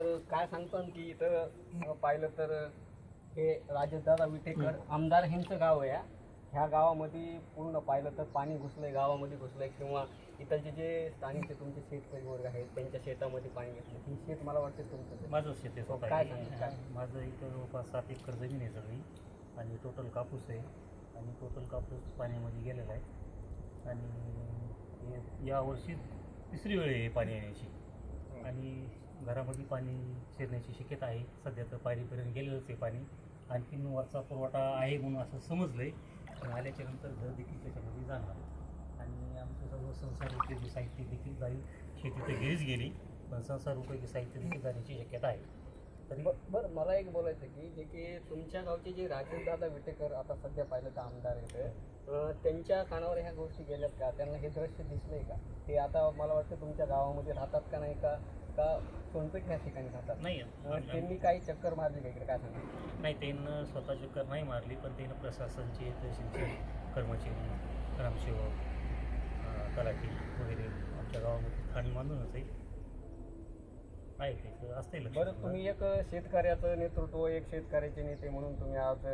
तर काय सांगतो की इथं पाहिलं तर हे राजदादा विटेकर आमदार ह्यांचं गाव आहे हा. ह्या गावामध्ये पूर्ण पाहिलं तर पाणी घुसलंय गावामध्ये घुसलंय किंवा इथलचे जे स्थानिक तुमचे शेतकरी वर्ग आहेत त्यांच्या शेतामध्ये पाणी घेतलं ही शेत मला वाटतं तुमचं. माझं शेत आहे स्वतः काय सांगता, काय? माझं इथं जवळपास सात एकर जमीन आहे सगळी आणि टोटल कापूस आहे आणि टोटल कापूस पाण्यामध्ये गेलेला आहे आणि हे यावर्षी तिसरी वेळ आहे पाणी येण्याची आणि घरामध्ये पाणी शिरण्याची शक्यता आहे. सध्या तर पायरीपर्यंत गेलेलंच आहे पाणी. आणखीन वरचा पुरवठा आहे म्हणून असं समजलं आहे आल्याच्यानंतर घर देखील त्याच्यामध्ये जाणार आणि आमचं सर्व संसार उपयोगी साहित्य देखील जाईल. शेती तर गेलीच गेली पण संसार उपयोगी साहित्य देखील जाण्याची शक्यता आहे. तरी ब- बरं मला एक बोलायचं की जे की तुमच्या गावचे जे राजेशदादा विटेकर आता सध्या पाहिलं तर आमदार आहेत त्यांच्या कानावर ह्या गोष्टी गेल्यात का? त्यांना हे दृश्य दिसलंय का? ते आता मला वाटतं तुमच्या गावामध्ये राहतात का नाही का? का सोनपेठ ह्या ठिकाणी राहतात नाही त्यांनी काही चक्कर मारली का इकडे? काय सांगतो? नाही त्यांनं स्वतः चक्कर नाही मारली पण त्यानं प्रशासनचे तहसीलचे कर्मचारी ग्रामसेवक अं, तलाठी वगैरे आमच्या गावामध्ये स्थानिक मानूनच आहे. आहे ते असते बरं तुम्ही एक शेतकऱ्याचं नेतृत्व एक शेतकऱ्याचे नेते म्हणून तुम्ही आज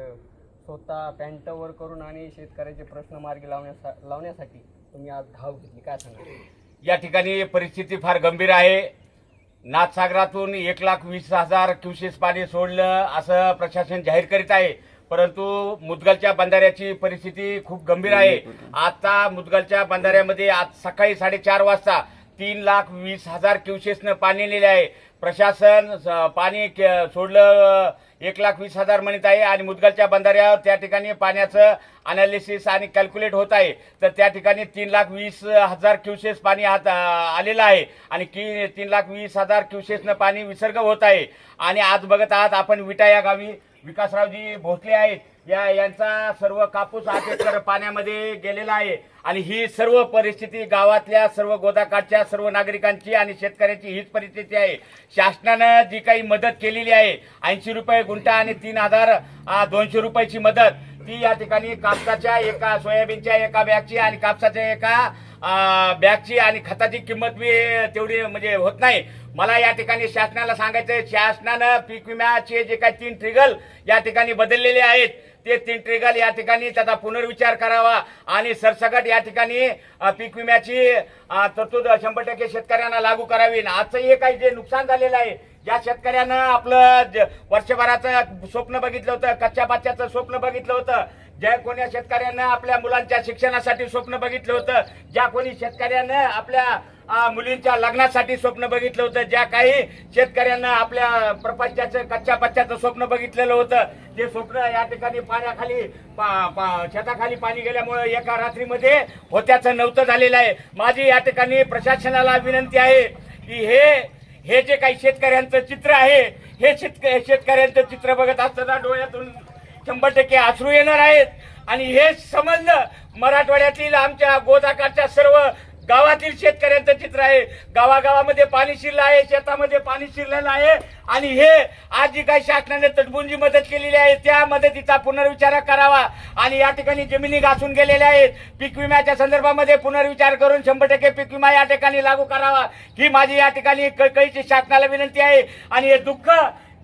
स्वतः पॅन्टवर करून आणि शेतकऱ्याचे प्रश्न मार्गी लावण्यासा लावण्यासाठी तुम्ही आज धाव घेतली. काय सांगा या ठिकाणी परिस्थिती फार गंभीर आहे. नाथसागरातून एक लाख वीस हजार क्युसेस पाणी सोडलं असं प्रशासन जाहीर करीत आहे. परंतु मुदगलच्या बंधाऱ्याची परिस्थिती खूप गंभीर आहे. आता मुदगलच्या बंधाऱ्यामध्ये आज सकाळी साडेचार वाजता तीन लाख वीस हजार क्युसेसनं पाणी नेले आहे. प्रशासन पाणी के- सोडलं एक लाख वीस हजार म्हणत आहे आणि मुदगलच्या बंधाऱ्यावर त्या ठिकाणी पाण्याचं अनालिसिस आणि कॅल्क्युलेट होत आहे. तर त्या ठिकाणी तीन लाख वीस हजार क्युसेस पाणी आत आलेलं आहे. आणि की तीन लाख वीस हजार क्युसेसनं पाणी विसर्ग होत आहे. आणि आज बघत आहात आपण विटा या गावी विकासरावजी भोसले आहेत. या यांचा सर्व कापूस आठ पाण्यामध्ये गेलेला आहे. आणि ही सर्व परिस्थिती गावातल्या सर्व गोदाकाठच्या सर्व नागरिकांची आणि शेतकऱ्यांची हीच परिस्थिती आहे. शासनानं जी काही मदत केलेली आहे ऐंशी रुपये गुंठा आणि तीन हजार दोनशे रुपयाची मदत ती या ठिकाणी कापसाच्या एका सोयाबीनच्या एका बॅगची आणि कापसाच्या एका बॅगची आणि खताची किंमत बी तेवढी म्हणजे होत नाही. मला या ठिकाणी शासनाला सांगायचं शासनानं पीक विम्याचे जे काही तीन ट्रिगल या ठिकाणी बदललेले आहेत. ते तीन ट्रिगल या ठिकाणी त्याचा पुनर्विचार करावा आणि सरसकट या ठिकाणी पीक विम्याची तरतूद शंभर टक्के शेतकऱ्यांना लागू करावी. आजचं हे काही जे नुकसान झालेलं आहे ज्या शेतकऱ्यानं आपलं ज- वर्षभराचं स्वप्न बघितलं होतं कच्च्या बाच्याचं स्वप्न बघितलं होतं ज्या कोण्या शेतकऱ्यानं आपल्या मुलांच्या शिक्षणासाठी स्वप्न बघितलं होतं ज्या कोणी शेतकऱ्यानं आपल्या मुलींच्या लग्नासाठी स्वप्न बघितलं होतं ज्या काही शेतकऱ्यांना आपल्या प्रपंचाचं कच्च्या पच्च्याचं स्वप्न बघितलेलं होतं ते स्वप्न या ठिकाणी पाण्याखाली पा- पा- शेताखाली पाणी गेल्यामुळं एका रात्रीमध्ये होत्याचं नव्हतं झालेलं आहे. माझी या ठिकाणी प्रशासनाला विनंती आहे की हे हे जे काही शेतकऱ्यांचं चित्र आहे हे शेतक शेतकऱ्यांचं चित्र बघत असताना डोळ्यातून शंभर टक्के अश्रू येणार आहेत. आणि हे समजलं मराठवाड्यातील आमच्या गोदाकाठच्या सर्व गावातील शेतकऱ्यांचं चित्र आहे. गावागावामध्ये पाणी शिरलं आहे शेतामध्ये पाणी शिरलेलं आहे. आणि हे आज जी काही शासनाने तटबुंजी मदत केलेली आहे त्या मदतीचा पुनर्विचार करावा. आणि या ठिकाणी जमिनी घासून गेलेल्या आहेत. पीक विम्याच्या संदर्भामध्ये पुनर्विचार करून शंभर टक्के पीक विमा या ठिकाणी लागू करावा. ही माझी या ठिकाणी कळकळीची शासनाला विनंती आहे. आणि हे दुःख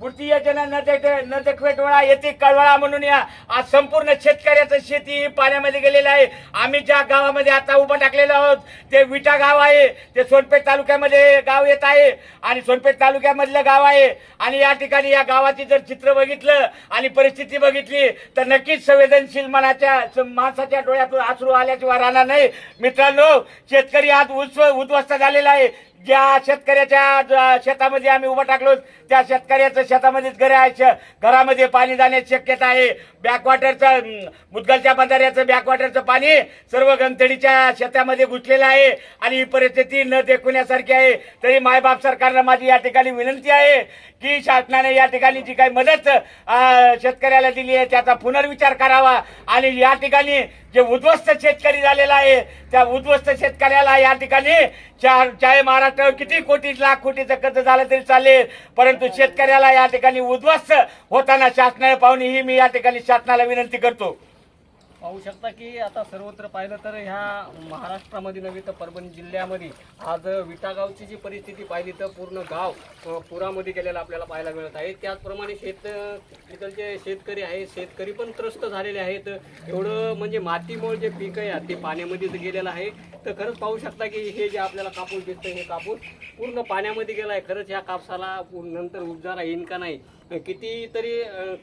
मूर्ती योजना न देख- न देखवे डोळा येते कळवळा म्हणून या आज संपूर्ण शेतकऱ्याचं शेती ही पाण्यामध्ये गेलेलं आहे. आम्ही ज्या गावामध्ये आता उभं टाकलेलो आहोत ते विटा गाव आहे. ते सोनपेठ तालुक्यामध्ये गाव येत आहे आणि सोनपेठ तालुक्यामधलं गाव आहे. आणि या ठिकाणी या गावाची जर चित्र बघितलं आणि परिस्थिती बघितली तर नक्कीच संवेदनशील मनाच्या स- माणसाच्या डोळ्यातून आसरू आल्याशिवाय राहणार नाही. मित्रांनो शेतकरी आज उस्व उद्ध्वस्त झालेला आहे. ज्या शेतकऱ्याच्या शेतामध्ये आम्ही उभं टाकलो त्या शेतकऱ्याचं शेतामध्येच घर आहे श- घरामध्ये पाणी जाण्याची शक्यता आहे. बॅकवॉटरचं मुदगलच्या बंधाऱ्याचं बॅकवॉटरचं पाणी सर्व गंतडीच्या शेतामध्ये घुसलेलं आहे. आणि ही परिस्थिती न देखवण्यासारखी आहे. तरी मायबाप सरकारला माझी या ठिकाणी विनंती आहे की शासनाने या ठिकाणी जी काही मदत शेतकऱ्याला दिली आहे त्याचा पुनर्विचार करावा. आणि या ठिकाणी जे उद्ध्वस्त शेतकरी झालेला आहे त्या उद्ध्वस्त शेतकऱ्याला या ठिकाणी चार चाहे महाराष्ट्रावर किती कोटी लाख कोटीचं कर्ज झालं तरी चालेल. परंतु शेतकऱ्याला या ठिकाणी उद्ध्वस्त होताना शासनाने पाहुणे ही मी या ठिकाणी शासनाला विनंती करतो. पाहू शकता की आता सर्वत्र पाहिलं तर ह्या महाराष्ट्रामध्ये नव्हे तर परभणी जिल्ह्यामध्ये आज विटागावची जी परिस्थिती पाहिली तर पूर्ण गाव पुरामध्ये गेलेलं आपल्याला पाहायला मिळत आहे. त्याचप्रमाणे शेत इथलचे शेतकरी आहेत शेतकरी पण त्रस्त झालेले आहेत. एवढं म्हणजे मातीमुळे जे पीक आहे ते पाण्यामध्येच गेलेलं आहे. तर खरंच पाहू शकता की हे जे आपल्याला कापूस दिसतं हे कापूस पूर्ण पाण्यामध्ये गेला आहे खरंच ह्या कापसाला नंतर उपजारा येईन का नाही कितीतरी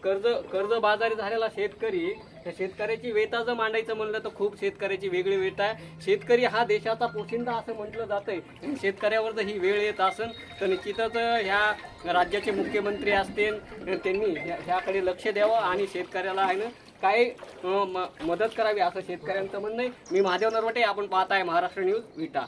कर्ज कर्ज कर्जबाजारी झालेला शेतकरी त्या शेतकऱ्याची वेता जर मांडायचं म्हणलं तर खूप शेतकऱ्याची वेगळी वेता आहे. शेतकरी हा देशाचा पोशिंदा असं म्हटलं जातं आहे शेतकऱ्यावर जर ही वेळ येत असेल तर निश्चितच ह्या राज्याचे मुख्यमंत्री असतील त्यांनी ह्या- ह्याकडे लक्ष द्यावं आणि शेतकऱ्याला आहे ना काय म- मदत करावी असं शेतकऱ्यांचं म्हणणं आहे. मी महादेव नरवटे आपण पाहताय महाराष्ट्र न्यूज विटा.